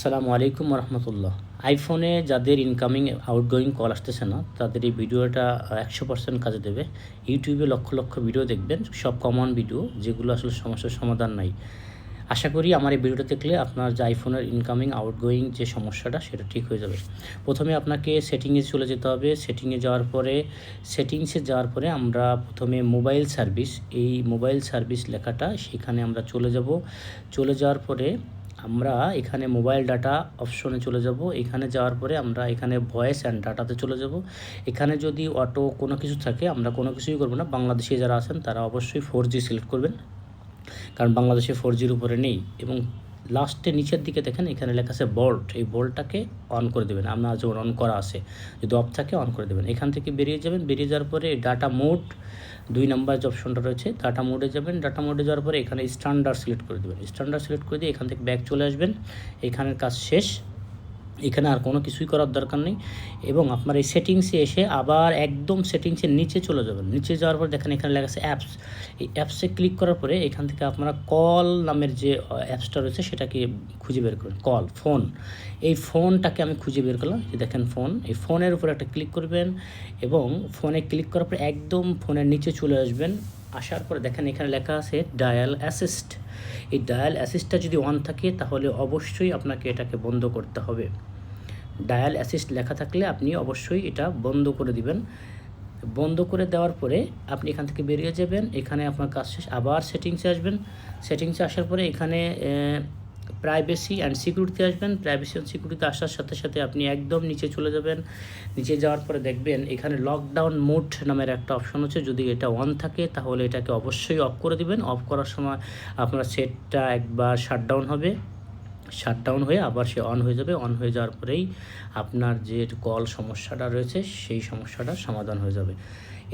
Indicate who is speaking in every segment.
Speaker 1: আসসালামু আলাইকুম রহমতুল্লাহ আইফোনে যাদের ইনকামিং আউটগোয়িং কল আসতেছে না, তাদের এই ভিডিওটা একশো পার্সেন্ট কাজে দেবে। ইউটিউবে লক্ষ লক্ষ ভিডিও দেখবেন, সব কমন ভিডিও যেগুলো আসলে সমস্যার সমাধান নাই। আশা করি আমার এই ভিডিওটা দেখলে আপনার যে আইফোনের ইনকামিং আউটগোয়িং যে সমস্যাটা, সেটা ঠিক হয়ে যাবে। প্রথমে আপনাকে সেটিংয়ে চলে যেতে হবে। সেটিংয়ে যাওয়ার পরে সেটিংসে যাওয়ার পরে আমরা প্রথমে মোবাইল সার্ভিস এই মোবাইল সার্ভিস লেখাটা সেখানে আমরা চলে যাব। চলে যাওয়ার পরে আমরা এখানে মোবাইল ডাটা অপশনে চলে যাব। এখানে যাওয়ার পরে আমরা এখানে ভয়েস অ্যান্ড ডাটাতে চলে যাব। এখানে যদি অটো কোনো কিছু থাকে, আমরা কোনো কিছুই করব না। বাংলাদেশে যারা আছেন, তারা অবশ্যই ফোর সিলেক্ট করবেন। কারণ বাংলাদেশে ফোর জির উপরে নেই এবং লাস্টে নিচের দিকে দেখেন, এখানে লেখা আছে বল্ট এই বোল্টটাকে অন করে দেবেন। আপনার যেমন অন করা আছে, যদি অফ থাকে অন করে দেবেন। এখান থেকে বেরিয়ে যাবেন, বেরিয়ে যাওয়ার পরে ডাটা মোড দুই নাম্বার যে অপশনটা রয়েছে ডাটা মোডে যাবেন। ডাটা মোডে যাওয়ার পরে এখানে স্ট্যান্ডার্ড সিলেক্ট করে দেবেন। স্ট্যান্ডার্ড সিলেক্ট করে দিয়ে এখান থেকে ব্যাক চলে আসবেন। এখানের কাজ শেষ। এখানে আর কোনো কিছুই করার দরকার নেই এবং আপনার এই সেটিংসে এসে আবার একদম সেটিংসের নিচে চলে যাবেন। নিচে যাওয়ার পর দেখেন এখানে লেখা আছে অ্যাপস। এই অ্যাপসে ক্লিক করার পরে এখান থেকে আপনারা কল নামের যে অ্যাপসটা রয়েছে সেটাকে খুঁজে বের করবেন কল, ফোন। এই ফোনটাকে আমি খুঁজে বের করলাম। যে দেখেন ফোন। এই ফোনের উপরে একটা ক্লিক করবেন এবং ফোনে ক্লিক করার পরে একদম ফোনের নিচে চলে আসবেন। আসার পরে দেখেন এখানে লেখা আছে ডায়াল অ্যাসিস্ট। এই ডায়াল অ্যাসিস্টটা যদি অন থাকে, তাহলে অবশ্যই আপনাকে এটাকে বন্ধ করতে হবে। ডায়াল অ্যাসিস্ট লেখা থাকলে আপনি অবশ্যই এটা বন্ধ করে দিবেন। বন্ধ করে দেওয়ার পরে আপনি এখান থেকে বেরিয়ে যাবেন। এখানে আপনার কাজ শেষ, আবার সেটিংসে আসবেন। সেটিংসে আসার পরে এখানে প্রাইভেসি অ্যান্ড সিকিউরিটি আসবেন। প্রাইভেসি অ্যান্ড সিকিউরিটি আসার সাথে সাথে আপনি একদম নিচে চলে যাবেন। নিচে যাওয়ার পরে দেখবেন এখানে লকডাউন মোড নামের একটা অপশন আছে। যদি এটা অন থাকে, তাহলে এটাকে অবশ্যই অফ করে দিবেন। অফ করার সময় আপনার সেটটা একবার শাটডাউন হবে। শাটডাউন হয়ে আবার সে অন হয়ে যাবে। অন হয়ে যাওয়ার পরেই আপনার যে কল সমস্যাটা রয়েছে, সেই সমস্যাটার সমাধান হয়ে যাবে।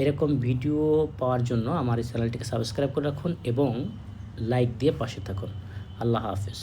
Speaker 1: এরকম ভিডিও পাওয়ার জন্য আমার এই চ্যানেলটিকে সাবস্ক্রাইব করে রাখুন এবং লাইক দিয়ে পাশে থাকুন। আল্লাহ হাফেজ।